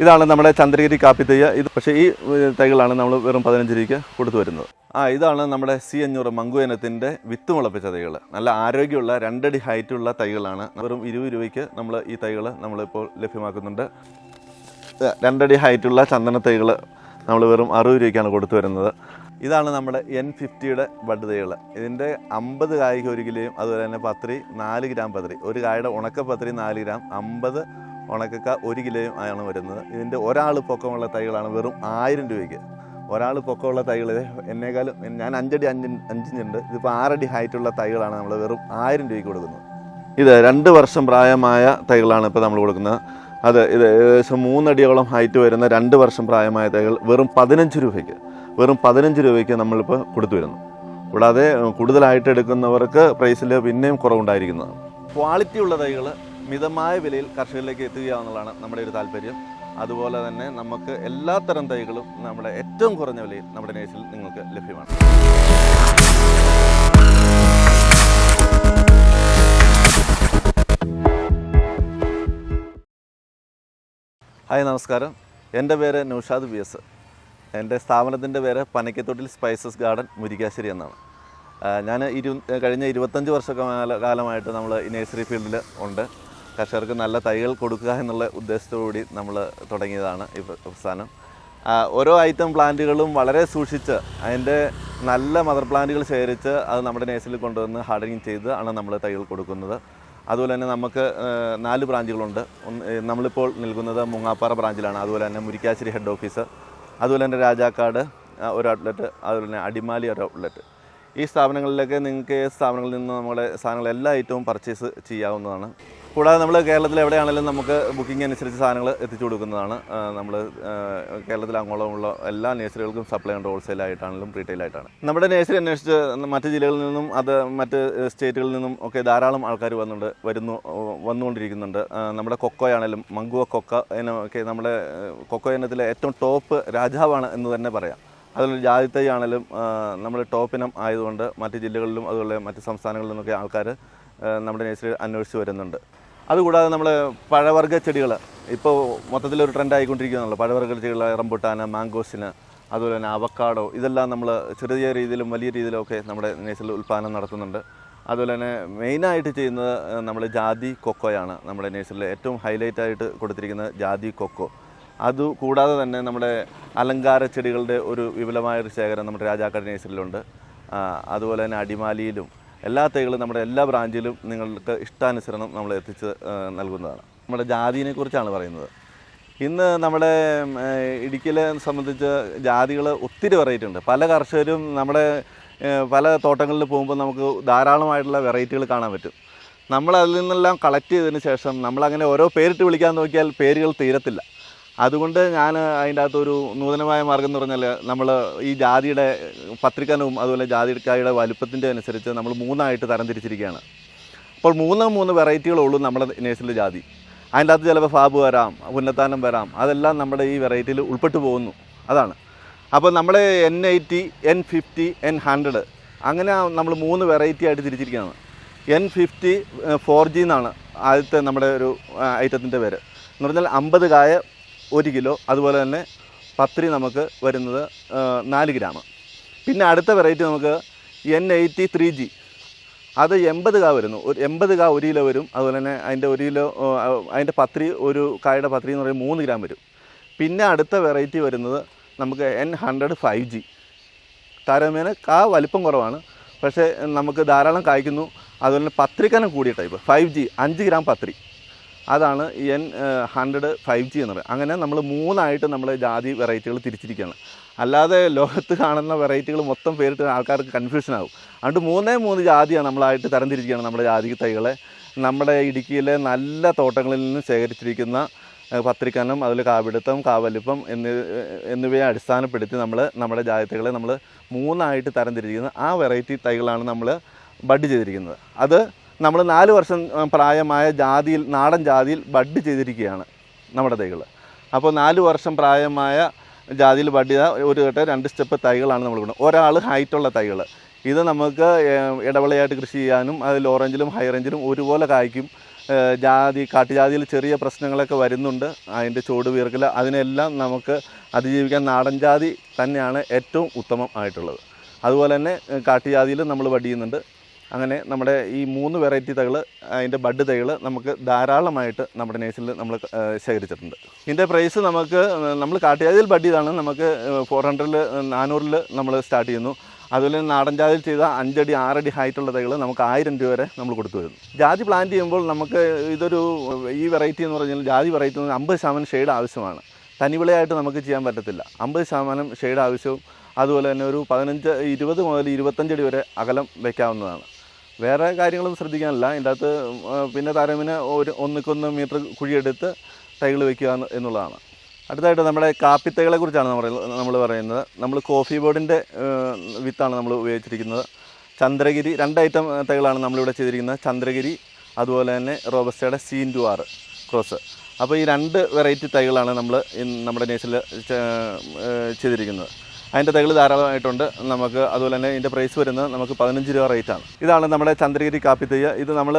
ഇതാണ് നമ്മുടെ ചന്ദ്രഗിരി കാപ്പി തയ്യ ഇത് പക്ഷേ ഈ തൈകളാണ് നമ്മൾ വെറും പതിനഞ്ച് രൂപയ്ക്ക് കൊടുത്തു വരുന്നത്. ആ ഇതാണ് നമ്മുടെ സി അഞ്ഞൂറ് മങ്കുവനത്തിന്റെ വിത്ത് മുളപ്പിച്ച തൈകൾ നല്ല ആരോഗ്യമുള്ള രണ്ടടി ഹൈറ്റുള്ള തൈകളാണ്. വെറും ഇരുപത് രൂപയ്ക്ക് നമ്മൾ ഈ തൈകൾ നമ്മളിപ്പോൾ ലഭ്യമാക്കുന്നുണ്ട്. രണ്ടടി ഹൈറ്റുള്ള ചന്ദന തൈകൾ നമ്മൾ വെറും അറുപത് രൂപയ്ക്കാണ് കൊടുത്തു വരുന്നത്. ഇതാണ് നമ്മുടെ എൻ ഫിഫ്റ്റിയുടെ ബഡ് തൈകൾ ഇതിന്റെ അമ്പത് കായ്ക്ക് ഒരു കിലോയും അതുപോലെ തന്നെ പത്രി നാല് ഗ്രാം പത്രി. ഒരു കായയുടെ ഉണക്ക പത്രി നാല് ഗ്രാം അമ്പത് ഉണക്കക്ക ഒരു കിലോയും ആണ് വരുന്നത്. ഇതിന്റെ ഒരാൾ പൊക്കമുള്ള തൈകളാണ് വെറും ആയിരം രൂപയ്ക്ക്. ഒരാൾ പൊക്കമുള്ള തൈകൾ എന്നേക്കാളും ഞാൻ അഞ്ചടി അഞ്ച് അഞ്ചിഞ്ചുണ്ട്. ഇതിപ്പോൾ ആറടി ഹൈറ്റുള്ള തൈകളാണ് നമ്മൾ വെറും ആയിരം രൂപയ്ക്ക് കൊടുക്കുന്നത്. ഇത് രണ്ട് വർഷം പ്രായമായ തൈകളാണ് ഇപ്പോൾ നമ്മൾ കൊടുക്കുന്നത്. അത് ഇത് ഏകദേശം മൂന്നടിയോളം ഹൈറ്റ് വരുന്ന രണ്ട് വർഷം പ്രായമായ തൈകൾ വെറും പതിനഞ്ച് രൂപയ്ക്ക്. വെറും പതിനഞ്ച് രൂപയ്ക്ക് നമ്മളിപ്പോൾ കൊടുത്തു വരുന്നു. കൂടാതെ കൂടുതലായിട്ട് എടുക്കുന്നവർക്ക് പ്രൈസിൽ പിന്നെയും കുറവുണ്ടായിരിക്കുന്നതാണ്. ക്വാളിറ്റി ഉള്ള തൈകൾ മിതമായ വിലയിൽ കർഷകരിലേക്ക് എത്തുക എന്നുള്ളതാണ് നമ്മുടെ ഒരു താല്പര്യം. അതുപോലെ തന്നെ നമുക്ക് എല്ലാത്തരം തൈകളും നമ്മുടെ ഏറ്റവും കുറഞ്ഞ വിലയിൽ നമ്മുടെ നേഴ്സിൽ നിങ്ങൾക്ക് ലഭ്യമാണ്. ഹായ് നമസ്കാരം. എന്റെ പേര് നൗഷാദ് ബി എസ്. എന്റെ സ്ഥാപനത്തിന്റെ പേര് പനക്കത്തൊട്ടിൽ സ്പൈസസ് ഗാർഡൻ മുരിക്കാശ്ശേരി എന്നാണ്. ഞാൻ ഇരു കഴിഞ്ഞ ഇരുപത്തഞ്ച് വർഷ കാലമായിട്ട് നമ്മൾ ഈ നഴ്സറി ഫീൽഡിൽ ഉണ്ട്. കർഷകർക്ക് നല്ല തൈകൾ കൊടുക്കുക എന്നുള്ള ഉദ്ദേശത്തോടുകൂടി നമ്മൾ തുടങ്ങിയതാണ് ഈ പ്ര- പ്രസ്ഥാനം. ഓരോ ഐറ്റം പ്ലാന്റുകളും വളരെ സൂക്ഷിച്ച് അതിന്റെ നല്ല മദർ പ്ലാന്റുകൾ ശേഖരിച്ച് അത് നമ്മുടെ നേഴ്സറിൽ കൊണ്ടുവന്ന് ഹാർഡനിങ് ചെയ്ത് ആണ് നമ്മൾ തൈകൾ കൊടുക്കുന്നത്. അതുപോലെ തന്നെ നമുക്ക് നാല് ബ്രാഞ്ചുകളുണ്ട്. നമ്മളിപ്പോൾ നിൽക്കുന്നത് മുങ്ങാപ്പാറ ബ്രാഞ്ചിലാണ്. അതുപോലെ തന്നെ മുരിക്കാശ്ശേരി ഹെഡ് ഓഫീസ്. അതുപോലെ തന്നെ രാജാക്കാട് ഒരു ഔട്ട്ലെറ്റ്. അതുപോലെ തന്നെ അടിമാലി ഒരു ഔട്ട്ലെറ്റ്. ഈ സ്ഥാപനങ്ങളിലൊക്കെ നിങ്ങൾക്ക് സ്ഥാപനങ്ങളിൽ നിന്ന് നമ്മുടെ സാധനങ്ങൾ എല്ലാ ഐറ്റവും പർച്ചേസ് ചെയ്യാവുന്നതാണ്. കൂടാതെ നമ്മൾ കേരളത്തിൽ എവിടെയാണെങ്കിലും നമുക്ക് ബുക്കിംഗ് അനുസരിച്ച് സാധനങ്ങൾ എത്തിച്ചു കൊടുക്കുന്നതാണ്. നമ്മൾ കേരളത്തിൽ അങ്ങോളമുള്ള എല്ലാ നേഴ്സറികൾക്കും സപ്ലൈ ഉണ്ട് ഹോൾസെയിലായിട്ടാണെങ്കിലും റീറ്റെയിലായിട്ടാണ് നമ്മുടെ നേഴ്സറി അന്വേഷിച്ച് മറ്റ് ജില്ലകളിൽ നിന്നും അത് മറ്റ് സ്റ്റേറ്റുകളിൽ നിന്നും ഒക്കെ ധാരാളം ആൾക്കാർ വന്നുണ്ട് വരുന്നു വന്നുകൊണ്ടിരിക്കുന്നുണ്ട്. നമ്മുടെ കൊക്കോയാണെങ്കിലും മങ്കുവ കൊക്ക ഇനൊക്കെ നമ്മുടെ കൊക്കോ ഇനത്തിലെ ഏറ്റവും ടോപ്പ് രാജാവാണ് എന്ന് തന്നെ പറയാം. അതുപോലെ ജാതിത്തൈ ആണെങ്കിലും നമ്മൾ ടോപ്പിനം ആയതുകൊണ്ട് മറ്റ് ജില്ലകളിലും അതുപോലെ മറ്റ് സംസ്ഥാനങ്ങളിൽ നിന്നൊക്കെ ആൾക്കാർ നമ്മുടെ നേഴ്സറി അന്വേഷിച്ച് വരുന്നുണ്ട്. അതുകൂടാതെ നമ്മൾ പഴവർഗ ചെടികൾ ഇപ്പോൾ മൊത്തത്തിലൊരു ട്രെൻഡ് ആയിക്കൊണ്ടിരിക്കുകയാണല്ലോ പഴവർഗ ചെടികൾ റംബുട്ടാന് മാംഗോസിന് അതുപോലെ തന്നെ അവക്കാടോ ഇതെല്ലാം നമ്മൾ ചെറിയ രീതിയിലും വലിയ രീതിയിലും ഒക്കെ നമ്മുടെ നേഴ്സറിൽ ഉൽപ്പാദനം നടത്തുന്നുണ്ട്. അതുപോലെ തന്നെ മെയിനായിട്ട് ചെയ്യുന്നത് നമ്മൾ ജാതി കൊക്കോയാണ്. നമ്മുടെ നേഴ്സറിൽ ഏറ്റവും ഹൈലൈറ്റ് ആയിട്ട് കൊടുത്തിരിക്കുന്നത് ജാതി കൊക്കോ. അത് കൂടാതെ തന്നെ നമ്മുടെ അലങ്കാര ചെടികളുടെ ഒരു വിപുലമായ ഒരു ശേഖരം നമ്മുടെ രാജാക്കാട് നേഴ്സറിയിലുണ്ട്. അതുപോലെ തന്നെ അടിമാലിയിലും എല്ലാ തൈകളും നമ്മുടെ എല്ലാ ബ്രാഞ്ചിലും നിങ്ങൾക്ക് ഇഷ്ടാനുസരണം നമ്മൾ എത്തിച്ച് നൽകുന്നതാണ്. നമ്മുടെ ജാതിനെ കുറിച്ചാണ് പറയുന്നത്. ഇന്ന് നമ്മുടെ ഇടുക്കിയിലെ സംബന്ധിച്ച് ജാതികൾ ഒത്തിരി വെറൈറ്റി ഉണ്ട്. പല കർഷകരും നമ്മുടെ പല തോട്ടങ്ങളിൽ പോകുമ്പോൾ നമുക്ക് ധാരാളമായിട്ടുള്ള വെറൈറ്റികൾ കാണാൻ പറ്റും. നമ്മൾ അതിൽ നിന്നെല്ലാം കളക്ട് ചെയ്തതിന് ശേഷം നമ്മളങ്ങനെ ഓരോ പേരിട്ട് വിളിക്കാൻ നോക്കിയാൽ പേരുകൾ തീരത്തില്ല. അതുകൊണ്ട് ഞാൻ അതിന്റെ അകത്തൊരു നൂതനമായ മാർഗം എന്ന് പറഞ്ഞാൽ നമ്മൾ ഈ ജാതിയുടെ പത്രികനവും അതുപോലെ ജാതിക്കായുടെ വലുപ്പത്തിന്റെ അനുസരിച്ച് നമ്മൾ മൂന്നായിട്ട് തരംതിരിച്ചിരിക്കുകയാണ് അപ്പോൾ മൂന്ന് മൂന്ന് വെറൈറ്റികളേ ഉള്ളൂ നമ്മുടെ നേഴ്സിലെ ജാതി. അതിന്റെ അകത്ത് ചിലപ്പോൾ ഫാബ് വരാം ഉന്നത്താനം വരാം അതെല്ലാം നമ്മുടെ ഈ വെറൈറ്റിയിൽ ഉൾപ്പെട്ടു പോകുന്നു. അതാണ്. അപ്പോൾ നമ്മൾ N eighty N fifty N hundred അങ്ങനെ നമ്മൾ മൂന്ന് വെറൈറ്റി ആയിട്ട് തിരിച്ചിരിക്കുകയാണ്. എൻ ഫിഫ്റ്റി ഫോർ ജി എന്നാണ് ആദ്യത്തെ നമ്മുടെ ഒരു ഐറ്റത്തിന്റെ പേര്. എന്ന് പറഞ്ഞാൽ അമ്പത് കായ ഒരു കിലോ അതുപോലെ തന്നെ പത്രി നമുക്ക് വരുന്നത് നാല് ഗ്രാം. പിന്നെ അടുത്ത വെറൈറ്റി നമുക്ക് എൻ എയ്റ്റി ത്രീ ജി അത് എൺപത് കാ വരുന്നു. ഒരു എൺപത് കാ ഒരു കിലോ വരും. അതുപോലെ തന്നെ അതിന്റെ ഒരു കിലോ അതിന്റെ പത്രി ഒരു കായുടെ പത്രി എന്ന് പറയുമ്പോൾ മൂന്ന് ഗ്രാം വരും. പിന്നെ അടുത്ത വെറൈറ്റി വരുന്നത് നമുക്ക് എൻ ഹൺഡ്രഡ് ഫൈവ് ജി താരതമ്യേന കാ വലിപ്പം കുറവാണ്. പക്ഷേ നമുക്ക് ധാരാളം കായ്ക്കുന്നു. അതുപോലെ തന്നെ പത്രിക്കനം കൂടിയ ടൈപ്പ് ഫൈവ് ജി അഞ്ച് ഗ്രാം പത്രി. അതാണ് എൻ ഹൺഡ്രഡ് ഫൈവ് ജി എന്ന് പറയുന്നത് അങ്ങനെ നമ്മൾ മൂന്നായിട്ട് നമ്മൾ ജാതി വെറൈറ്റികൾ തിരിച്ചിരിക്കുകയാണ്. അല്ലാതെ ലോകത്ത് കാണുന്ന വെറൈറ്റികൾ മൊത്തം പേരിട്ട് ആൾക്കാർക്ക് കൺഫ്യൂഷൻ ആകും അതുകൊണ്ട് മൂന്നേ മൂന്ന് ജാതിയാണ് നമ്മളായിട്ട് തരംതിരിക്കുകയാണ് നമ്മുടെ ജാതി തൈകളെ. നമ്മുടെ ഇടുക്കിയിലെ നല്ല തോട്ടങ്ങളിൽ നിന്ന് ശേഖരിച്ചിരിക്കുന്ന പത്രിക്കാനം അതിൽ കാവിടുത്തം കാവലിപ്പം എന്നി എന്നിവയെ അടിസ്ഥാനപ്പെടുത്തി നമ്മൾ നമ്മുടെ ജാതി തൈകളെ നമ്മൾ മൂന്നായിട്ട് തരംതിരിക്കുന്നത് ആ വെറൈറ്റി തൈകളാണ് നമ്മൾ ബഡ് ചെയ്തിരിക്കുന്നത്. അത് നമ്മൾ നാല് വർഷം പ്രായമായ ജാതിയിൽ നാടൻ ജാതിയിൽ ബഡ് ചെയ്തിരിക്കുകയാണ് നമ്മുടെ തൈകൾ. അപ്പോൾ നാല് വർഷം പ്രായമായ ജാതിയിൽ ബഡ് ചെയ്ത ഒരു കേട്ട രണ്ട് സ്റ്റെപ്പ് തൈകളാണ് നമ്മൾ കൊടുക്കുന്നത് ഒരാൾ ഹൈറ്റുള്ള തൈകൾ. ഇത് നമുക്ക് ഇടവളയായിട്ട് കൃഷി ചെയ്യാനും അത് ഓറഞ്ചിലും ഹൈ റേഞ്ചിലും ഒരുപോലെ കായ്ക്കും. ജാതി കാട്ടുജാതിയിൽ ചെറിയ പ്രശ്നങ്ങളൊക്കെ വരുന്നുണ്ട്. അതിന്റെ ചുവട് വീർക്കൽ അതിനെല്ലാം നമുക്ക് അതിജീവിക്കാൻ നാടൻ ജാതി തന്നെയാണ് ഏറ്റവും ഉത്തമം ആയിട്ടുള്ളത്. അതുപോലെ തന്നെ കാട്ടുജാതിയിൽ നമ്മൾ വടിയുന്നുണ്ട് അങ്ങനെ നമ്മുടെ ഈ മൂന്ന് വെറൈറ്റി തകൾ അതിന്റെ ബഡ് തൈകൾ നമുക്ക് ധാരാളമായിട്ട് നമ്മുടെ നേഴ്സിൽ നമ്മൾ ശേഖരിച്ചിട്ടുണ്ട്. ഇതിന്റെ പ്രൈസ് നമുക്ക് നമ്മൾ കാട്ടിയാതിൽ ബഡ് ചെയ്താണ്. നമുക്ക് ഫോർ ഹൺഡ്രഡിൽ നാനൂറിൽ നമ്മൾ സ്റ്റാർട്ട് ചെയ്യുന്നു. അതുപോലെ നാടൻ ജാതിയിൽ ചെയ്ത അഞ്ചടി ആറടി ഹൈറ്റുള്ള തൈകൾ നമുക്ക് ആയിരം രൂപ വരെ നമ്മൾ കൊടുത്തു വരുന്നു. ജാതി പ്ലാന്റ് ചെയ്യുമ്പോൾ നമുക്ക് ഇതൊരു ഈ വെറൈറ്റി എന്ന് പറഞ്ഞാൽ ജാതി വെറൈറ്റി എന്ന് അമ്പത് ശതമാനം ഷെയ്ഡ് ആവശ്യമാണ്. തനിവിളയായിട്ട് നമുക്ക് ചെയ്യാൻ പറ്റത്തില്ല. അമ്പത് ശതമാനം ഷെയ്ഡ് ആവശ്യവും അതുപോലെ തന്നെ ഒരു പതിനഞ്ച് ഇരുപത് മുതൽ ഇരുപത്തഞ്ചടി വരെ അകലം വയ്ക്കാവുന്നതാണ് വേറെ കാര്യങ്ങളൊന്നും ശ്രദ്ധിക്കാനില്ല. ഇതിന്റെ അകത്ത് പിന്നെ താരമിന് ഒരു ഒന്നിക്കൊന്ന് മീറ്റർ കുഴിയെടുത്ത് തൈകൾ വെക്കുക എന്ന് എന്നുള്ളതാണ്. അടുത്തായിട്ട് നമ്മുടെ കാപ്പിത്തൈകളെ കുറിച്ചാണ് നമ്മൾ പറയുന്നത്. നമ്മൾ കോഫി ബോർഡിന്റെ വിത്താണ് നമ്മൾ ഉപയോഗിച്ചിരിക്കുന്നത്. ചന്ദ്രഗിരി രണ്ട് ഐറ്റം തൈകളാണ് നമ്മളിവിടെ ചെയ്തിരിക്കുന്നത്. ചന്ദ്രഗിരി അതുപോലെ തന്നെ റോബസ്റ്റയുടെ സീൻ ടു ആറ് ക്രോസ്. അപ്പോൾ ഈ രണ്ട് വെറൈറ്റി തൈകളാണ് നമ്മൾ നമ്മുടെ നേച്ചറിൽ ചെയ്തിരിക്കുന്നത്. അതിന്റെ തകൾ ധാരാളമായിട്ടുണ്ട്. നമുക്ക് അതുപോലെ തന്നെ ഇതിന്റെ പ്രൈസ് വരുന്നത് നമുക്ക് പതിനഞ്ച് രൂപ റേറ്റാണ് ഇതാണ് നമ്മുടെ ചന്ദ്രഗിരി കാപ്പി തെയ്യ. ഇത് നമ്മൾ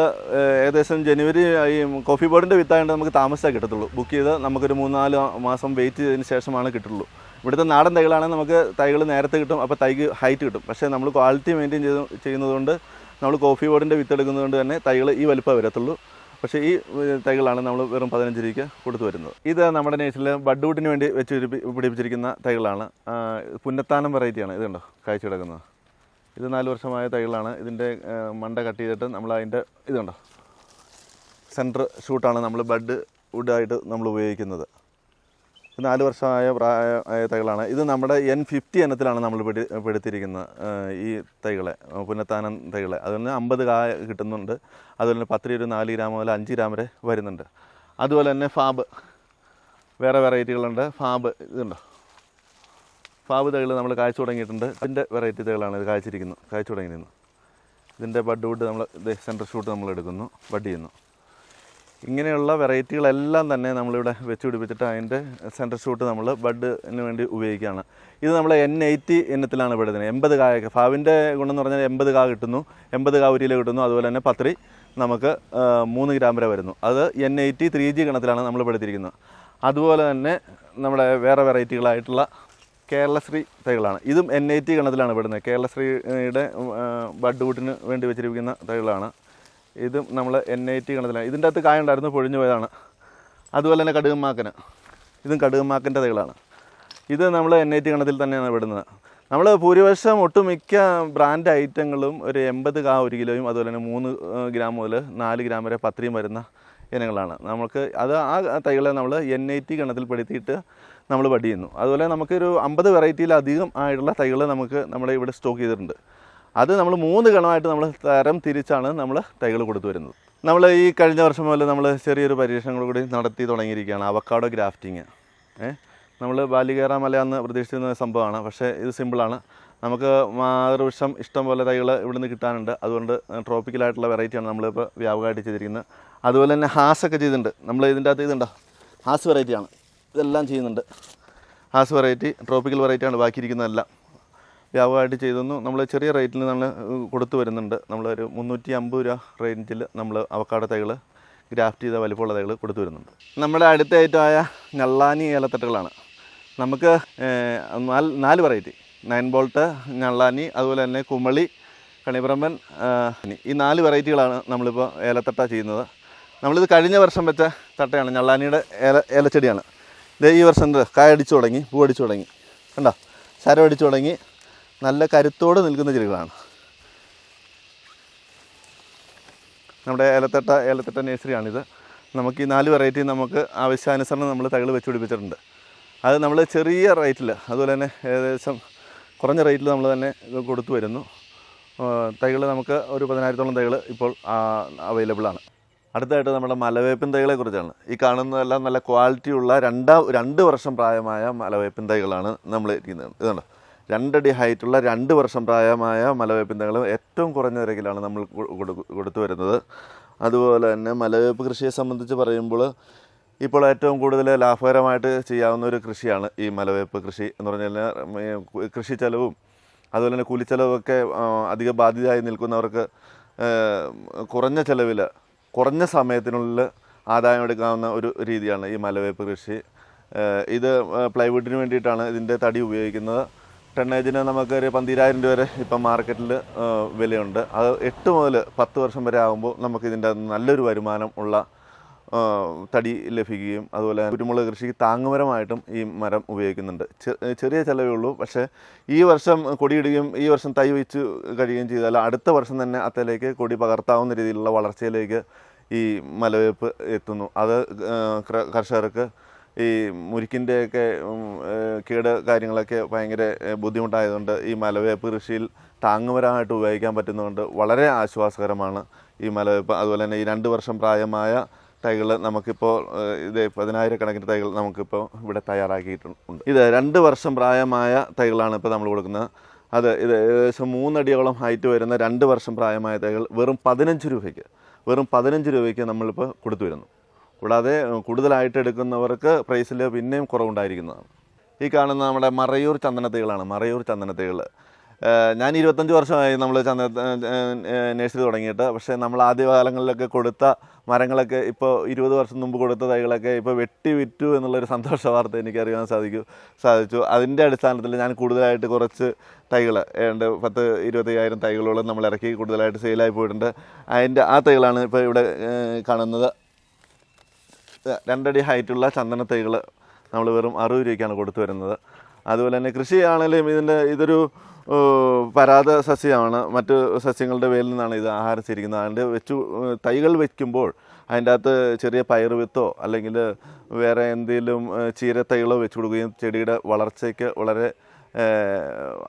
ഏകദേശം ജനുവരി ഈ കോഫി ബോർഡിന്റെ വിത്തായതുകൊണ്ട് നമുക്ക് താമസമേ കിട്ടത്തുള്ളൂ. ബുക്ക് ചെയ്ത് നമുക്കൊരു മൂന്നാൽ മാസം വെയിറ്റ് ചെയ്തതിന് ശേഷമാണ് കിട്ടുള്ളൂ ഇവിടുത്തെ നാടൻ തൈകളാണെങ്കിൽ നമുക്ക് തൈകൾ നേരത്തെ കിട്ടും അപ്പോൾ തൈക്ക് ഹൈറ്റ് കിട്ടും. പക്ഷേ നമ്മൾ ക്വാളിറ്റി മെയിന്റെയിൻ ചെയ്ത് ചെയ്യുന്നതുകൊണ്ട് നമ്മൾ കോഫി ബോർഡിന്റെ വിത്തെടുക്കുന്നതുകൊണ്ട് തന്നെ തൈകൾ ഈ വലുപ്പം വരത്തുള്ളൂ. പക്ഷേ ഈ തൈകളാണ് നമ്മൾ വെറും പതിനഞ്ച് രൂപയ്ക്ക് കൊടുത്തു വരുന്നത്. ഇത് നമ്മുടെ നേച്ചറിൽ ബഡ്വുഡിന് വേണ്ടി വെച്ച് പിടിപ്പിച്ചിരിക്കുന്ന തൈകളാണ്. പുന്നത്താനം വെറൈറ്റിയാണ്. ഇത് കണ്ടോ? കാഴ്ച കിടക്കുന്നത്. ഇത് നാല് വർഷമായ തൈകളാണ്. ഇതിന്റെ മണ്ട കട്ട് ചെയ്തിട്ട് നമ്മൾ അതിന്റെ ഇതുണ്ടോ സെന്റർ ഷൂട്ടാണ് നമ്മൾ ബഡ് വുഡായിട്ട് നമ്മൾ ഉപയോഗിക്കുന്നത്. നാല് വർഷമായ പ്രായമായ തൈകളാണ്. ഇത് നമ്മുടെ എൻ ഫിഫ്റ്റി ഇനത്തിലാണ് നമ്മൾ പെടി പെടുത്തിയിരിക്കുന്നത് ഈ തൈകളെ പുനത്താനം തൈകളെ. അതുപോലെ തന്നെ അമ്പത് കായ കിട്ടുന്നുണ്ട്. അതുപോലെ തന്നെ പത്ത് ഒരു നാല് ഗ്രാം മുതൽ അഞ്ച് ഗ്രാം വരെ വരുന്നുണ്ട്. അതുപോലെ തന്നെ ഫാബ് വേറെ വെറൈറ്റികളുണ്ട്. ഫാബ് ഇതുണ്ടോ? ഫാബ് തൈകൾ നമ്മൾ കായ്ച്ചു തുടങ്ങിയിട്ടുണ്ട്. അതിന്റെ വെറൈറ്റി തൈകളാണ് ഇത് കായ്ച്ചിരിക്കുന്നത് കായ്ച്ചു തുടങ്ങിയിരുന്നു ഇതിന്റെ ബഡ് വുഡ് നമ്മൾ സെൻട്രൽ ഷൂട്ട് നമ്മൾ എടുക്കുന്നു ബഡ് ചെയ്യുന്നു. ഇങ്ങനെയുള്ള വെറൈറ്റികളെല്ലാം തന്നെ നമ്മളിവിടെ വെച്ച് പിടിപ്പിച്ചിട്ട് അതിന്റെ സെന്റർ ഷൂട്ട് നമ്മൾ ബഡിന് വേണ്ടി ഉപയോഗിക്കുകയാണ്. ഇത് നമ്മൾ എൻ എയ്റ്റി ഇനത്തിലാണ് പെടുന്നത് എൺപത് കായൊക്കെ ഫാവിന്റെ ഗുണം എന്ന് പറഞ്ഞാൽ എൺപത് കാ കിട്ടുന്നു. എൺപത് കാ ഉരിയിൽ കിട്ടുന്നു. അതുപോലെ തന്നെ പത്രി നമുക്ക് മൂന്ന് ഗ്രാം വരെ വരുന്നു. അത് എൻ എയ്റ്റി ത്രീ ജി ഗണത്തിലാണ് നമ്മൾ പെടുത്തിയിരിക്കുന്നത് അതുപോലെ തന്നെ നമ്മുടെ വേറെ വെറൈറ്റികളായിട്ടുള്ള കേരളശ്രീ തൈകളാണ്. ഇതും എൻ ഐ ടി ഗണത്തിലാണ് പെടുന്നത് കേരളശ്രീയുടെ ബഡ് വുഡിന് വേണ്ടി വെച്ചിരിക്കുന്ന തൈകളാണ്. ഇതും നമ്മൾ എൻ ഐ ടി കണത്തിലാണ് ഇതിന്റെ അകത്ത് കായ ഉണ്ടായിരുന്നു പൊഴിഞ്ഞു പോയതാണ്. അതുപോലെ തന്നെ കടുകുമാക്കന്. ഇതും കടുകുമാക്കന്റെ തൈകളാണ്. ഇത് നമ്മൾ എൻ ഐ ടി കണത്തിൽ തന്നെയാണ് വിടുന്നത്. നമ്മൾ ഭൂരിപക്ഷം ഒട്ടുമിക്ക ബ്രാൻഡ് ഐറ്റങ്ങളും ഒരു എൺപത് കാ ഒരു കിലോയും അതുപോലെ തന്നെ മൂന്ന് ഗ്രാം മുതൽ നാല് ഗ്രാം വരെ പത്രിയും വരുന്ന ഇനങ്ങളാണ്. നമുക്ക് അത് ആ തൈകളെ നമ്മൾ എൻ ഐ ടി ഗണത്തിൽ പെടുത്തിയിട്ട് നമ്മൾ പടിയുന്നു അതുപോലെ നമുക്കൊരു അമ്പത് വെറൈറ്റിയിലധികം ആയിട്ടുള്ള തൈകൾ നമുക്ക് നമ്മുടെ ഇവിടെ സ്റ്റോക്ക് ചെയ്തിട്ടുണ്ട്. അത് നമ്മൾ മൂന്ന് ഗണമായിട്ട് നമ്മൾ തരം തിരിച്ചാണ് നമ്മൾ തൈകൾ കൊടുത്തു വരുന്നത്. നമ്മൾ ഈ കഴിഞ്ഞ വർഷം മുതൽ നമ്മൾ ചെറിയൊരു പരീക്ഷണങ്ങൾ കൂടി നടത്തി തുടങ്ങിയിരിക്കുകയാണ് അവക്കാഡോ ഗ്രാഫ്റ്റിങ്. ഏഹ് നമ്മൾ ബാലികേറ മല എന്ന് പ്രതീക്ഷിക്കുന്ന സംഭവമാണ്. പക്ഷേ ഇത് സിമ്പിളാണ് നമുക്ക് മാതൃവൃക്ഷം ഇഷ്ടം പോലെ തൈകൾ ഇവിടുന്ന് കിട്ടാനുണ്ട്. അതുകൊണ്ട് ട്രോപ്പിക്കലായിട്ടുള്ള വെറൈറ്റിയാണ് നമ്മളിപ്പോൾ വ്യാപകമായിട്ട് ചെയ്തിരിക്കുന്നത്. അതുപോലെ തന്നെ ഹാസൊക്കെ ചെയ്തിട്ടുണ്ട്. നമ്മൾ ഇതിന്റെ അകത്ത് ഇതുണ്ടോ? ഹാസ് വെറൈറ്റിയാണ് ഇതെല്ലാം ചെയ്യുന്നുണ്ട്. ഹാസ് വെറൈറ്റി ട്രോപ്പിക്കൽ വെറൈറ്റിയാണ് ബാക്കിയിരിക്കുന്നതെല്ലാം. വ്യാപകമായിട്ട് ചെയ്തൊന്നു നമ്മൾ ചെറിയ റേറ്റിൽ നമ്മൾ കൊടുത്തു വരുന്നുണ്ട്. നമ്മളൊരു മുന്നൂറ്റി അമ്പത് രൂപ റേഞ്ചിൽ നമ്മൾ അവക്കാട തൈകൾ ഗ്രാഫ്റ്റ് ചെയ്ത വലിപ്പമുള്ള തൈകൾ കൊടുത്തു വരുന്നുണ്ട്. നമ്മുടെ അടുത്ത ഐറ്റമായ ഞള്ളാനി ഏലത്തട്ടുകളാണ്. നമുക്ക് നാല് നാല് വെറൈറ്റി നയൻ ബോൾട്ട് ഞള്ളാനി അതുപോലെ തന്നെ കുമളി കണിപ്രമ്പൻ ഈ നാല് വെറൈറ്റികളാണ് നമ്മളിപ്പോൾ ഏലത്തട്ട ചെയ്യുന്നത്. നമ്മളിത് കഴിഞ്ഞ വർഷം വെച്ച തട്ടയാണ്. ഞള്ളാനിയുടെ ഏല ഏലച്ചെടിയാണ്. ഇത് ഈ വർഷം എന്താ? കായ അടിച്ചു തുടങ്ങി പൂ അടിച്ചു തുടങ്ങി. കണ്ടോ? ശരം അടിച്ചു തുടങ്ങി. നല്ല കരുത്തോടെ നിൽക്കുന്ന ചെടികളാണ്. നമ്മുടെ ഏലത്തട്ട ഏലത്തട്ട നേഴ്സറിയാണിത്. നമുക്ക് ഈ നാല് വെറൈറ്റി നമുക്ക് ആവശ്യാനുസരണം നമ്മൾ തകൾ വെച്ച് പിടിപ്പിച്ചിട്ടുണ്ട്. അത് നമ്മൾ ചെറിയ റേറ്റിൽ അതുപോലെ തന്നെ ഏകദേശം കുറഞ്ഞ റേറ്റിൽ നമ്മൾ തന്നെ കൊടുത്തു വരുന്നു. തൈകൾ നമുക്ക് ഒരു പതിനായിരത്തോളം തൈകൾ ഇപ്പോൾ അവൈലബിളാണ് അടുത്തായിട്ട് നമ്മുടെ മലവേപ്പിൻ തൈകളെ കുറിച്ചാണ്. ഈ കാണുന്നതെല്ലാം നല്ല ക്വാളിറ്റിയുള്ള രണ്ടാ രണ്ട് വർഷം പ്രായമായ മലവേപ്പിൻ തൈകളാണ് നമ്മൾ ഇരിക്കുന്നത്. ഇതുണ്ട്? രണ്ടടി ഹൈറ്റുള്ള രണ്ട് വർഷം പ്രായമായ മലവേപ്പിൻ തൈകൾ ഏറ്റവും കുറഞ്ഞ നിരക്കിലാണ് നമ്മൾ കൊടുത്തു വരുന്നത്. അതുപോലെ തന്നെ മലവേപ്പ് കൃഷിയെ സംബന്ധിച്ച് പറയുമ്പോൾ ഇപ്പോൾ ഏറ്റവും കൂടുതൽ ലാഭകരമായിട്ട് ചെയ്യാവുന്ന ഒരു കൃഷിയാണ് ഈ മലവേപ്പ് കൃഷി എന്ന് പറഞ്ഞു കഴിഞ്ഞാൽ കൃഷി ചെലവും അതുപോലെ തന്നെ കൂലിച്ചെലവൊക്കെ അധിക ബാധ്യതയായി നിൽക്കുന്നവർക്ക് കുറഞ്ഞ ചെലവിൽ കുറഞ്ഞ സമയത്തിനുള്ളിൽ ആദായം എടുക്കാവുന്ന ഒരു രീതിയാണ് ഈ മലവേപ്പ് കൃഷി. ഇത് പ്ലൈവുഡിന് വേണ്ടിയിട്ടാണ് ഇതിന്റെ തടി ഉപയോഗിക്കുന്നത്. ടണ്ണേജിന് നമുക്ക് ഒരു പന്തിരായിരം രൂപ വരെ ഇപ്പം മാർക്കറ്റിൽ വിലയുണ്ട്. അത് എട്ട് മുതൽ പത്ത് വർഷം വരെ ആകുമ്പോൾ നമുക്ക് ഇതിന്റെ നല്ലൊരു വരുമാനം ഉള്ള തടി ലഭിക്കുകയും അതുപോലെ കുരുമുളക് കൃഷിക്ക് താങ്ങുമരമായിട്ടും ഈ മരം ഉപയോഗിക്കുന്നുണ്ട്. ചെറിയ ചിലവേ ഉള്ളൂ. പക്ഷേ ഈ വർഷം കൊടിയിടുകയും ഈ വർഷം തൈ വെച്ച് കഴിയുകയും ചെയ്താൽ അടുത്ത വർഷം തന്നെ അത്തേലേക്ക് കൊടി പകർത്താവുന്ന രീതിയിലുള്ള വളർച്ചയിലേക്ക് ഈ മലവേപ്പ് എത്തുന്നു. അത് കർഷകർക്ക് ഈ മുരിക്കിന്റെയൊക്കെ കീട കാര്യങ്ങളൊക്കെ ഭയങ്കര ബുദ്ധിമുട്ടായതുകൊണ്ട് ഈ മലവേപ്പ് കൃഷിയിൽ താങ്ങുമരമായിട്ട് ഉപയോഗിക്കാൻ പറ്റുന്നതുകൊണ്ട് വളരെ ആശ്വാസകരമാണ് ഈ മലവേപ്പ്. അതുപോലെ തന്നെ ഈ രണ്ട് വർഷം പ്രായമായ തൈകൾ നമുക്കിപ്പോൾ ഇത് പതിനായിരക്കണക്കിന് തൈകൾ നമുക്കിപ്പോൾ ഇവിടെ തയ്യാറാക്കിയിട്ടുണ്ട്. ഇത് രണ്ട് വർഷം പ്രായമായ തൈകളാണ് ഇപ്പോൾ നമ്മൾ കൊടുക്കുന്നത്. അത് ഇത് ഏകദേശം മൂന്നടിയോളം ഹൈറ്റ് വരുന്ന രണ്ട് വർഷം പ്രായമായ തൈകൾ വെറും പതിനഞ്ച് രൂപയ്ക്ക് വെറും പതിനഞ്ച് രൂപയ്ക്ക് നമ്മളിപ്പോൾ കൊടുത്തു വരുന്നു. കൂടാതെ കൂടുതലായിട്ട് എടുക്കുന്നവർക്ക് പ്രൈസിൽ പിന്നെയും കുറവുണ്ടായിരിക്കുന്നതാണ്. ഈ കാണുന്ന നമ്മുടെ മറയൂർ ചന്ദനത്തൈകളാണ് മറയൂർ ചന്ദനത്തൈകൾ ഞാൻ ഇരുപത്തഞ്ച് വർഷമായി നമ്മൾ ചന്ദന നേഴ്സറി തുടങ്ങിയിട്ട് പക്ഷേ നമ്മൾ ആദ്യകാലങ്ങളിലൊക്കെ കൊടുത്ത മരങ്ങളൊക്കെ ഇപ്പോൾ ഇരുപത് വർഷം മുമ്പ് കൊടുത്ത തൈകളൊക്കെ ഇപ്പോൾ വെട്ടി വിറ്റു എന്നുള്ളൊരു സന്തോഷ വാർത്ത എനിക്ക് അറിയാൻ സാധിക്കും സാധിച്ചു. അതിന്റെ അടിസ്ഥാനത്തിൽ ഞാൻ കൂടുതലായിട്ട് കുറച്ച് തൈകൾ ഏതാണ്ട് പത്ത് ഇരുപത്തയ്യായിരം തൈകളോളം നമ്മൾ ഇറക്കി കൂടുതലായിട്ട് സെയിലായി പോയിട്ടുണ്ട്. അതിന്റെ ആ തൈകളാണ് ഇപ്പോൾ ഇവിടെ കാണുന്നത്. രണ്ടടി ഹൈറ്റുള്ള ചന്ദന തൈകൾ നമ്മൾ വെറും അറുപത് രൂപയ്ക്കാണ് കൊടുത്തു വരുന്നത്. അതുപോലെ തന്നെ കൃഷിയാണെങ്കിലും ഇതിന്റെ ഇതൊരു പരാത സസ്യമാണ്. മറ്റ് സസ്യങ്ങളുടെ വേലിൽ നിന്നാണ് ഇത് ആഹാരം സ്വീകരിക്കുന്നത് അതിന്റെ വെച്ചു തൈകൾ വയ്ക്കുമ്പോൾ അതിന്റെ അകത്ത് ചെറിയ പയറ് വിത്തോ അല്ലെങ്കിൽ വേറെ എന്തെങ്കിലും ചീര ചീരത്തൈകളോ വെച്ച് കൊടുക്കുകയും ചെടിയുടെ വളർച്ചയ്ക്ക് വളരെ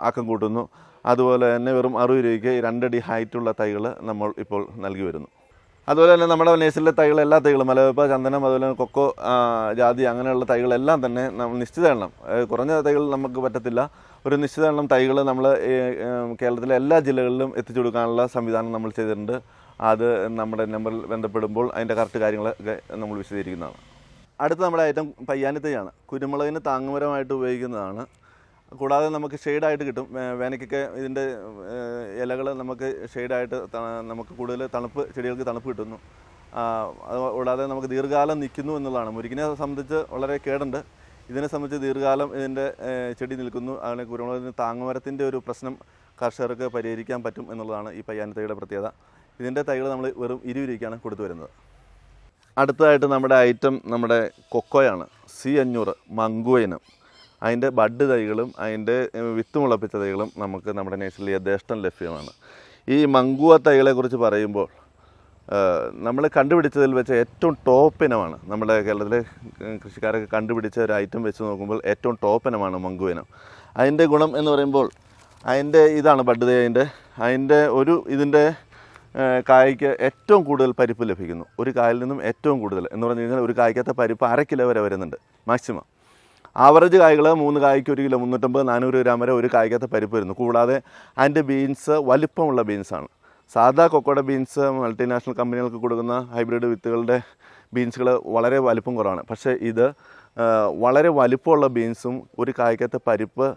ആക്കം കൂട്ടുന്നു. അതുപോലെ തന്നെ വെറും അറുപത് രൂപയ്ക്ക് രണ്ടടി ഹൈറ്റുള്ള തൈകൾ നമ്മൾ ഇപ്പോൾ നൽകി വരുന്നു. അതുപോലെ തന്നെ നമ്മുടെ നേഴ്സറിലെ തൈകൾ എല്ലാ തൈകളും മലവേപ്പ ചന്ദനം അതുപോലെ തന്നെ കൊക്കോ ജാതി അങ്ങനെയുള്ള തൈകളെല്ലാം തന്നെ നമ്മൾ നിശ്ചിത എണ്ണം കുറഞ്ഞ തൈകൾ നമുക്ക് പറ്റത്തില്ല. ഒരു നിശ്ചിത എണ്ണം തൈകൾ നമ്മൾ കേരളത്തിലെ എല്ലാ ജില്ലകളിലും എത്തിച്ചു കൊടുക്കാനുള്ള സംവിധാനം നമ്മൾ ചെയ്തിട്ടുണ്ട്. അത് നമ്മുടെ നമ്പറിൽ ബന്ധപ്പെടുമ്പോൾ അതിന്റെ കറക്റ്റ് കാര്യങ്ങളൊക്കെ നമ്മൾ വിശദീകരിക്കുന്നതാണ്. അടുത്ത നമ്മുടെ ഐറ്റം പയ്യാനി തൈയാണ് കുരുമുളകിന് താങ്ങുമരമായിട്ട് ഉപയോഗിക്കുന്നതാണ്. കൂടാതെ നമുക്ക് ഷെയ്ഡായിട്ട് കിട്ടും. വേനയ്ക്കൊക്കെ ഇതിന്റെ ഇലകൾ നമുക്ക് ഷെയ്ഡായിട്ട് നമുക്ക് കൂടുതൽ തണുപ്പ് ചെടികൾക്ക് തണുപ്പ് കിട്ടുന്നു. അത് കൂടാതെ നമുക്ക് ദീർഘകാലം നിൽക്കുന്നു എന്നുള്ളതാണ്. മുരിക്കിനെ സംബന്ധിച്ച് വളരെ കേടുണ്ട്. ഇതിനെ സംബന്ധിച്ച് ദീർഘകാലം ഇതിന്റെ ചെടി നിൽക്കുന്നു. അങ്ങനെ കുരുമുളകിന് താങ്ങുമരത്തിന്റെ ഒരു പ്രശ്നം കർഷകർക്ക് പരിഹരിക്കാൻ പറ്റും എന്നുള്ളതാണ് ഈ പയ്യാനത്തൈയുടെ പ്രത്യേകത. ഇതിന്റെ തൈകൾ നമ്മൾ വെറും ഇരുപത് രൂപയ്ക്കാണ് കൊടുത്തു വരുന്നത്. അടുത്തതായിട്ട് നമ്മുടെ ഐറ്റം നമ്മുടെ കൊക്കോയാണ്. സി അഞ്ഞൂറ് മങ്കുവ ഇനം അതിന്റെ ബഡ് തൈകളും അതിന്റെ വിത്ത് മുളപ്പിച്ച തൈകളും നമുക്ക് നമ്മുടെ നേഴ്സറിൽ യഥേഷ്ടം ലഭ്യമാണ്. ഈ മങ്കുവ തൈകളെക്കുറിച്ച് പറയുമ്പോൾ നമ്മൾ കണ്ടുപിടിച്ചതിൽ വെച്ച് ഏറ്റവും ടോപ്പ് ഇനമാണ്. നമ്മുടെ കേരളത്തിലെ കൃഷിക്കാരൊക്കെ കണ്ടുപിടിച്ച ഒരു ഐറ്റം വെച്ച് നോക്കുമ്പോൾ ഏറ്റവും ടോപ്പ് ഇനമാണ് മങ്കു ഇനം. അതിന്റെ ഗുണം എന്ന് പറയുമ്പോൾ അതിന്റെ ഇതാണ് ബഡ് തൈ അതിന്റെ ഒരു ഇതിന്റെ കായ്ക്ക് ഏറ്റവും കൂടുതൽ പരിപ്പ് ലഭിക്കുന്നു. ഒരു കായിൽ നിന്നും ഏറ്റവും കൂടുതൽ. എന്ന് പറഞ്ഞു കഴിഞ്ഞാൽ ഒരു കായ്ക്കകത്തെ പരിപ്പ് അര കിലോ വരെ വരുന്നുണ്ട് മാക്സിമം ആവറേജ് കായ്കൾ മൂന്ന് കായ്ക്ക് ഒരു കിലോ മുന്നൂറ്റമ്പത് നാനൂറ് ഗ്രാം വരെ ഒരു കായ്ക്കകത്ത് പരിപ്പ് വരുന്നു. കൂടാതെ അതിന്റെ ബീൻസ് വലിപ്പമുള്ള ബീൻസാണ്. സാധാ കൊക്കോയുടെ ബീൻസ് മൾട്ടിനാഷണൽ കമ്പനികൾക്ക് കൊടുക്കുന്ന ഹൈബ്രിഡ് വിത്തുകളുടെ ബീൻസുകൾ വളരെ വലിപ്പം കുറവാണ്. പക്ഷേ ഇത് വളരെ വലിപ്പമുള്ള ബീൻസും ഒരു കായ്ക്കകത്ത് പരിപ്പ്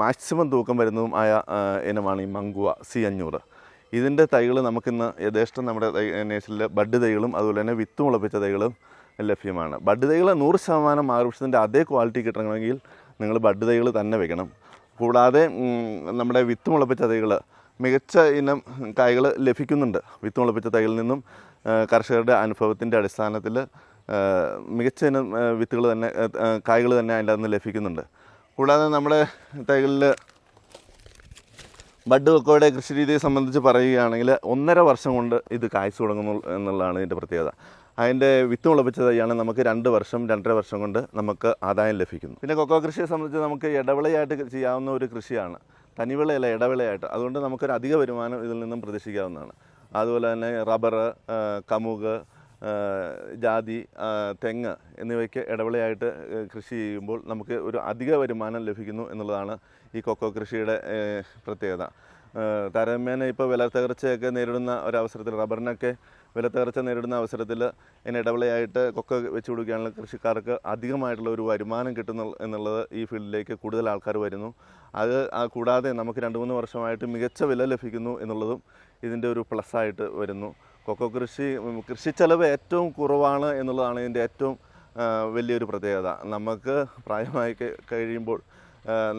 മാക്സിമം തൂക്കം വരുന്നതും ആയ ആ, ഇനമാണ് ഈ മങ്കുവ സി അഞ്ഞൂറ്. ഇതിന്റെ തൈകൾ നമുക്കിന്ന് യഥേഷ്ടം നമ്മുടെ നേഴ്സറിൽ ബഡ് തൈകളും അതുപോലെ തന്നെ വിത്ത് മുളപ്പിച്ച തൈകളും ലഭ്യമാണ്. ബഡ് തൈകൾ നൂറ് ശതമാനം ആർവൃക്ഷത്തിന്റെ അതേ ക്വാളിറ്റി കിട്ടണമെങ്കിൽ നിങ്ങൾ ബഡ് തൈകൾ തന്നെ വെക്കണം. കൂടാതെ നമ്മുടെ വിത്ത് മുളപ്പിച്ച തൈകൾ മികച്ച ഇനം കായ്കൾ ലഭിക്കുന്നുണ്ട്. വിത്ത് മുളപ്പിച്ച തൈകളിൽ നിന്നും കർഷകരുടെ അനുഭവത്തിന്റെ അടിസ്ഥാനത്തിൽ മികച്ച ഇനം വിത്തുകൾ തന്നെ കായ്കൾ തന്നെ അതിന്റെ നിന്ന് ലഭിക്കുന്നുണ്ട്. കൂടാതെ നമ്മുടെ തൈകളിൽ ബഡ് കൊക്കോയുടെ കൃഷി രീതിയെ സംബന്ധിച്ച് പറയുകയാണെങ്കിൽ ഒന്നര വർഷം കൊണ്ട് ഇത് കായ്ച്ചു തുടങ്ങുന്നു എന്നുള്ളതാണ് ഇതിന്റെ പ്രത്യേകത. അതിന്റെ വിത്ത് മുളപ്പിച്ച തൈയാണ് നമുക്ക് രണ്ട് വർഷം രണ്ടര വർഷം കൊണ്ട് നമുക്ക് ആദായം ലഭിക്കുന്നു. പിന്നെ കൊക്കോ കൃഷിയെ സംബന്ധിച്ച് നമുക്ക് ഇടവിളയായിട്ട് ചെയ്യാവുന്ന ഒരു കൃഷിയാണ്. തനിവിളയല്ല ഇടവിളയായിട്ട്. അതുകൊണ്ട് നമുക്കൊരു അധിക വരുമാനം ഇതിൽ നിന്നും പ്രതീക്ഷിക്കാവുന്നതാണ്. അതുപോലെ തന്നെ റബ്ബർ കമുക് ജാതി തെങ്ങ് എന്നിവയ്ക്ക് ഇടവിളയായിട്ട് കൃഷി ചെയ്യുമ്പോൾ നമുക്ക് ഒരു അധിക വരുമാനം ലഭിക്കുന്നു എന്നുള്ളതാണ് ഈ കൊക്കോ കൃഷിയുടെ പ്രത്യേകത. താരതമ്യേന ഇപ്പോൾ വില തകർച്ചയൊക്കെ നേരിടുന്ന ഒരവസരത്തിൽ റബ്ബറിനൊക്കെ വില തകർച്ച നേരിടുന്ന അവസരത്തിൽ അതിന് ഇടവിളയായിട്ട് കൊക്ക വെച്ച് കൊടുക്കുകയാണെങ്കിൽ കൃഷിക്കാർക്ക് അധികമായിട്ടുള്ള ഒരു വരുമാനം കിട്ടുന്നു എന്നുള്ളത് ഈ ഫീൽഡിലേക്ക് കൂടുതൽ ആൾക്കാർ വരുന്നു. അത് കൂടാതെ നമുക്ക് രണ്ട് മൂന്ന് വർഷമായിട്ട് മികച്ച വില ലഭിക്കുന്നു എന്നുള്ളതും ഇതിന്റെ ഒരു പ്ലസ് ആയിട്ട് വരുന്നു. കൊക്കോ കൃഷി കൃഷി ചെലവ് ഏറ്റവും കുറവാണ് എന്നുള്ളതാണ് ഇതിന്റെ ഏറ്റവും വലിയൊരു പ്രത്യേകത. നമുക്ക് പ്രായമായി കഴിയുമ്പോൾ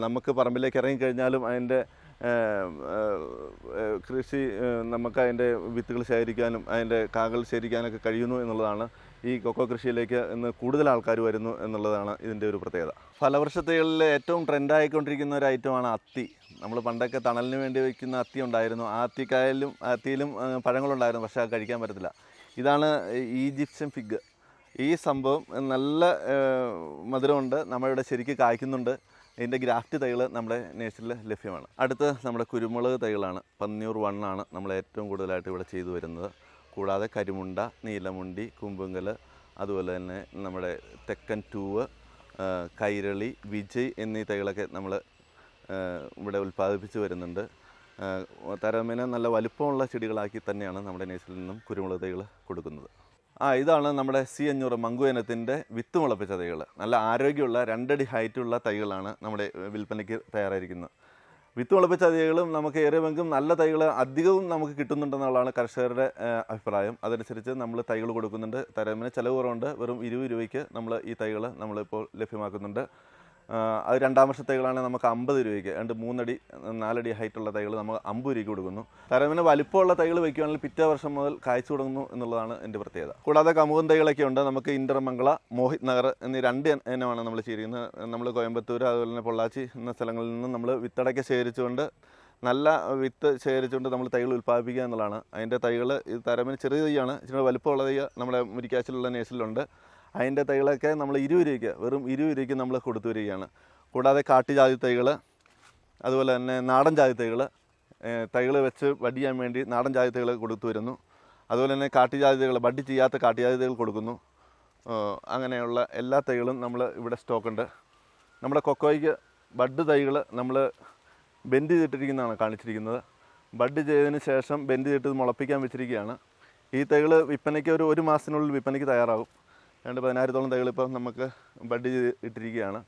നമുക്ക് പറമ്പിലേക്ക് ഇറങ്ങിക്കഴിഞ്ഞാലും അതിന്റെ കൃഷി നമുക്ക് അതിന്റെ വിത്തുകൾ ശേഖരിക്കാനും അതിന്റെ കാകൾ ശേഖരിക്കാനൊക്കെ കഴിയുന്നു എന്നുള്ളതാണ് ഈ കൊക്കോ കൃഷിയിലേക്ക് ഇന്ന് കൂടുതൽ ആൾക്കാർ വരുന്നു എന്നുള്ളതാണ് ഇതിന്റെ ഒരു പ്രത്യേകത. ഫലവൃക്ഷത്തുകളിൽ ഏറ്റവും ട്രെൻഡായിക്കൊണ്ടിരിക്കുന്ന ഒരു ഐറ്റമാണ് അത്തി. നമ്മൾ പണ്ടൊക്കെ തണലിന് വേണ്ടി വയ്ക്കുന്ന അത്തി ഉണ്ടായിരുന്നു. ആ അത്തിക്കായാലും അത്തിയിലും പഴങ്ങളുണ്ടായിരുന്നു പക്ഷേ അത് കഴിക്കാൻ പറ്റത്തില്ല. ഇതാണ് ഈജിപ്ഷ്യൻ ഫിഗ്. ഈ സംഭവം നല്ല മധുരമുണ്ട്. നമ്മളിവിടെ ശരിക്ക് കായ്ക്കുന്നുണ്ട്. ഇതിന്റെ ഗ്രാഫ്റ്റ് തൈകൾ നമ്മുടെ നേഴ്സറിയിൽ ലഭ്യമാണ്. അടുത്ത് നമ്മുടെ കുരുമുളക് തൈകളാണ് പന്നിയൂർ വണ്ണാണ് നമ്മൾ ഏറ്റവും കൂടുതലായിട്ട് ഇവിടെ ചെയ്തു വരുന്നത്. കൂടാതെ കരിമുണ്ട നീലമുണ്ടി കുമ്പുങ്കൽ അതുപോലെ തന്നെ നമ്മുടെ തെക്കൻ ടൂവ് കൈരളി വിജയ് എന്നീ തൈകളൊക്കെ നമ്മൾ ഇവിടെ ഉൽപ്പാദിപ്പിച്ച് വരുന്നുണ്ട്. തരമേന നല്ല വലുപ്പമുള്ള ചെടികളാക്കി തന്നെയാണ് നമ്മുടെ നേഴ്സറിൽ നിന്നും കുരുമുളക് തൈകൾ കൊടുക്കുന്നത്. ആ ഇതാണ് നമ്മുടെ സി അഞ്ഞൂറ് മങ്കുവനത്തിന്റെ വിത്ത് മുളപ്പിച്ച തൈകൾ നല്ല ആരോഗ്യമുള്ള രണ്ടടി ഹൈറ്റുള്ള തൈകളാണ് നമ്മുടെ വിൽപ്പനയ്ക്ക് തയ്യാറായിരിക്കുന്നത്. വിത്ത് മുളപ്പിച്ച തൈകളും നമുക്ക് ഏറെ പങ്കും നല്ല തൈകൾ അധികവും നമുക്ക് കിട്ടുന്നുണ്ടെന്നുള്ളതാണ് കർഷകരുടെ അഭിപ്രായം. അതനുസരിച്ച് നമ്മൾ തൈകൾ കൊടുക്കുന്നുണ്ട്. തരമിന് ചിലവ് കുറവുണ്ട്. വെറും ഇരുപത് രൂപയ്ക്ക് നമ്മൾ ഈ തൈകൾ നമ്മളിപ്പോൾ ലഭ്യമാക്കുന്നുണ്ട്. അത് രണ്ടാം വർഷ തൈകളാണെങ്കിൽ നമുക്ക് അമ്പത് രൂപയ്ക്ക്. രണ്ട് മൂന്നടി നാലടി ഹൈറ്റുള്ള തൈകൾ നമ്മൾ അമ്പത് രൂപയ്ക്ക് കൊടുക്കുന്നു. തരമിന് വലിപ്പമുള്ള തൈകൾ വയ്ക്കുകയാണെങ്കിൽ പിറ്റേ വർഷം മുതൽ കായ്ച്ചു തുടങ്ങുന്നു എന്നുള്ളതാണ് എന്റെ പ്രത്യേകത. കൂടാതെ കമുകൻ തൈകളൊക്കെ ഉണ്ട് നമുക്ക് ഇന്റർമംഗള മോഹിത് നഗർ എന്നീ രണ്ട് ഇന- ഇനമാണ് നമ്മൾ ചെയ്തിരിക്കുന്നത് നമ്മൾ കോയമ്പത്തൂർ അതുപോലെ തന്നെ പൊള്ളാച്ചി എന്ന സ്ഥലങ്ങളിൽ നിന്ന് നമ്മൾ വിത്തടയ്ക്ക് ശേഖരിച്ചുകൊണ്ട് നല്ല വിത്ത് ശേഖരിച്ചുകൊണ്ട് നമ്മൾ തൈകൾ ഉൽപ്പാദിപ്പിക്കുക എന്നുള്ളതാണ്. അതിന്റെ തൈകൾ ഇത് തരമിന് ചെറിയ തൈയാണ്. ഇച്ചിരി വലുപ്പമുള്ള തൈ നമ്മുടെ മുരിക്കാച്ചിലുള്ള നേഴ്സിലുണ്ട് അതിന്റെ തൈകളൊക്കെ നമ്മൾ ഇരുപത് രൂപയ്ക്ക് വെറും ഇരുപത് രൂപയ്ക്ക് നമ്മൾ കൊടുത്തു വരികയാണ്. കൂടാതെ കാട്ടുജാതി തൈകൾ അതുപോലെ തന്നെ നാടൻ ജാതി തൈകൾ തൈകൾ വെച്ച് വടിയാൻ വേണ്ടി നാടൻ ജാതി തൈകൾ കൊടുത്തു വരുന്നു. അതുപോലെ തന്നെ കാട്ടുജാതി തൈകൾ ബഡ് ചെയ്യാത്ത കാട്ടുജാതി തൈകൾ കൊടുക്കുന്നു. അങ്ങനെയുള്ള എല്ലാ തൈകളും നമ്മൾ ഇവിടെ സ്റ്റോക്കുണ്ട്. നമ്മുടെ കൊക്കോയ്ക്ക് ബഡ് തൈകൾ നമ്മൾ ബെൻഡ് ചെയ്തിട്ടിരിക്കുന്നതാണ് കാണിച്ചിരിക്കുന്നത്. ബഡ് ചെയ്തതിന് ശേഷം ബെൻഡ് ചെയ്തിട്ട് മുളപ്പിക്കാൻ വെച്ചിരിക്കുകയാണ്. ഈ തൈകൾ വിൽപ്പനയ്ക്ക് ഒരു ഒരു മാസത്തിനുള്ളിൽ വിൽപ്പനയ്ക്ക് തയ്യാറാകും. രണ്ട് പതിനായിരത്തോളം തൈകൾ ഇപ്പം നമുക്ക് ബഡ് ഇട്ടിരിക്കുകയാണ്.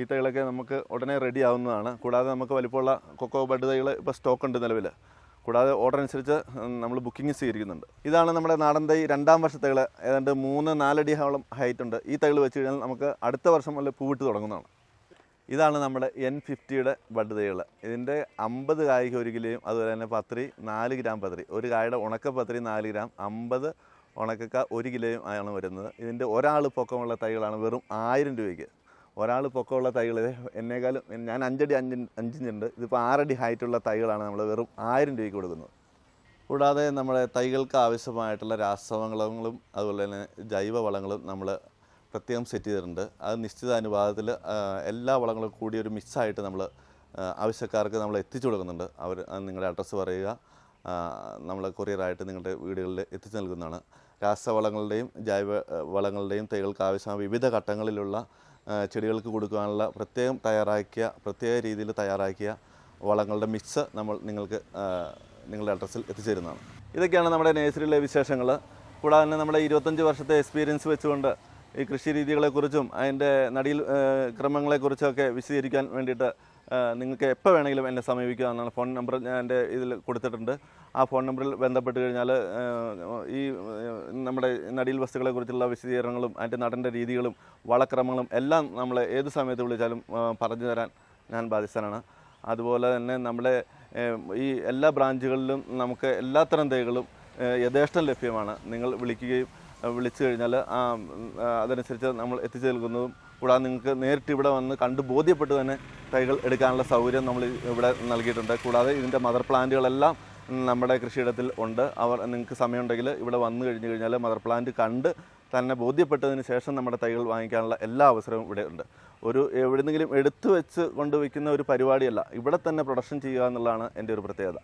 ഈ തൈകളൊക്കെ നമുക്ക് ഉടനെ റെഡി ആവുന്നതാണ്. കൂടാതെ നമുക്ക് വലിപ്പമുള്ള കൊക്കോ ബഡ് തൈകൾ ഇപ്പോൾ സ്റ്റോക്ക് ഉണ്ട് നിലവിൽ. കൂടാതെ ഓർഡർ അനുസരിച്ച് നമ്മൾ ബുക്കിംഗ് സ്വീകരിക്കുന്നുണ്ട്. ഇതാണ് നമ്മുടെ നാടൻ തൈ രണ്ടാം വർഷ തൈകൾ ഏതാണ്ട് മൂന്ന് നാലടി ഹോളം ഹൈറ്റ് ഉണ്ട്. ഈ തൈകൾ വെച്ച് കഴിഞ്ഞാൽ നമുക്ക് അടുത്ത വർഷം മുതൽ പൂവിട്ട് തുടങ്ങുന്നതാണ്. ഇതാണ് നമ്മുടെ എൻ ഫിഫ്റ്റിയുടെ ബഡ് തൈകൾ ഇതിന്റെ അമ്പത് കായ്ക്ക് ഒരു കിലോയും അതുപോലെ തന്നെ പത്രി നാല് ഗ്രാം പത്രി. ഒരു കായയുടെ ഉണക്ക പത്രി നാല് ഗ്രാം അമ്പത് ഉണക്കക്ക ഒരു കിലോയും ആണ് വരുന്നത്. ഇതിന്റെ ഒരാൾ പൊക്കമുള്ള തൈകളാണ് വെറും ആയിരം രൂപയ്ക്ക്. ഒരാൾ പൊക്കമുള്ള തൈകൾ എന്നേക്കാളും ഞാൻ അഞ്ചടി അഞ്ച് അഞ്ചിഞ്ചുണ്ട്. ഇതിപ്പോൾ ആറടി ഹൈറ്റുള്ള തൈകളാണ് നമ്മൾ വെറും ആയിരം രൂപയ്ക്ക് കൊടുക്കുന്നത്. കൂടാതെ നമ്മുടെ തൈകൾക്ക് ആവശ്യമായിട്ടുള്ള രാസവളങ്ങളും അതുപോലെ തന്നെ ജൈവ വളങ്ങളും നമ്മൾ പ്രത്യേകം സെറ്റ് ചെയ്തിട്ടുണ്ട്. അത് നിശ്ചിത അനുപാതത്തിൽ എല്ലാ വളങ്ങളും കൂടി ഒരു മിക്സായിട്ട് നമ്മൾ ആവശ്യക്കാർക്ക് നമ്മൾ എത്തിച്ചു കൊടുക്കുന്നുണ്ട്. അവർ നിങ്ങളുടെ അഡ്രസ്സ് പറയുക. നമ്മൾ കൊറിയറായിട്ട് നിങ്ങളുടെ വീടുകളിൽ എത്തിച്ചു നൽകുന്നതാണ്. രാസവളങ്ങളുടെയും ജൈവ വളങ്ങളുടെയും തൈകൾക്ക് ആവശ്യമായ വിവിധ ഘട്ടങ്ങളിലുള്ള ചെടികൾക്ക് കൊടുക്കാനുള്ള പ്രത്യേകം തയ്യാറാക്കിയ പ്രത്യേക രീതിയിൽ തയ്യാറാക്കിയ വളങ്ങളുടെ മിക്സ് നമ്മൾ നിങ്ങൾക്ക് നിങ്ങളുടെ അഡ്രസ്സിൽ എത്തിച്ചേരുന്നതാണ്. ഇതൊക്കെയാണ് നമ്മുടെ നേഴ്സറിയിലെ വിശേഷങ്ങൾ കൂടാതെ തന്നെ നമ്മുടെ ഇരുപത്തഞ്ച് വർഷത്തെ എക്സ്പീരിയൻസ് വെച്ചുകൊണ്ട് ഈ കൃഷി രീതികളെക്കുറിച്ചും അതിന്റെ നടീൽ ക്രമങ്ങളെക്കുറിച്ചും ക്രമങ്ങളെക്കുറിച്ചൊക്കെ വിശദീകരിക്കാൻ വേണ്ടിയിട്ട് നിങ്ങൾക്ക് എപ്പോൾ വേണമെങ്കിലും എന്നെ സമീപിക്കുക എന്നാണ് ഫോൺ നമ്പർ ഞാൻ എന്റെ ഇതിൽ കൊടുത്തിട്ടുണ്ട്. ആ ഫോൺ നമ്പറിൽ ബന്ധപ്പെട്ട് കഴിഞ്ഞാൽ ഈ നമ്മുടെ നടീൽ വസ്തുക്കളെക്കുറിച്ചുള്ള വിശദീകരണങ്ങളും അതിന്റെ നടന്റെ രീതികളും വളക്രമങ്ങളും എല്ലാം നമ്മൾ ഏത് സമയത്ത് വിളിച്ചാലും പറഞ്ഞു തരാൻ ഞാൻ ബാധ്യസ്ഥനാണ്. അതുപോലെ തന്നെ നമ്മുടെ ഈ എല്ലാ ബ്രാഞ്ചുകളിലും നമുക്ക് എല്ലാത്തരം തൈകളും യഥേഷ്ടം ലഭ്യമാണ്. നിങ്ങൾ വിളിക്കുകയും വിളിച്ചു കഴിഞ്ഞാൽ അതനുസരിച്ച് നമ്മൾ എത്തിച്ചു നൽകുന്നതും കൂടാതെ നിങ്ങൾക്ക് നേരിട്ട് ഇവിടെ വന്ന് കണ്ട് ബോധ്യപ്പെട്ട് തന്നെ തൈകൾ എടുക്കാനുള്ള സൗകര്യം നമ്മൾ ഇവിടെ നൽകിയിട്ടുണ്ട്. കൂടാതെ ഇതിന്റെ മദർ പ്ലാന്റുകളെല്ലാം നമ്മുടെ കൃഷിയിടത്തിൽ ഉണ്ട്. അവർ നിങ്ങൾക്ക് സമയമുണ്ടെങ്കിൽ ഇവിടെ വന്നു കഴിഞ്ഞു കഴിഞ്ഞാൽ മദർ പ്ലാന്റ് കണ്ട് തന്നെ ബോധ്യപ്പെട്ടതിന് ശേഷം നമ്മുടെ തൈകൾ വാങ്ങിക്കാനുള്ള എല്ലാ അവസരവും ഇവിടെ ഉണ്ട്. ഒരു എവിടെന്നെങ്കിലും എടുത്തു വെച്ച് കൊണ്ടുവയ്ക്കുന്ന ഒരു പരിപാടിയല്ല. ഇവിടെ തന്നെ പ്രൊഡക്ഷൻ ചെയ്യുക എന്നുള്ളതാണ് എന്റെ ഒരു പ്രത്യേകത.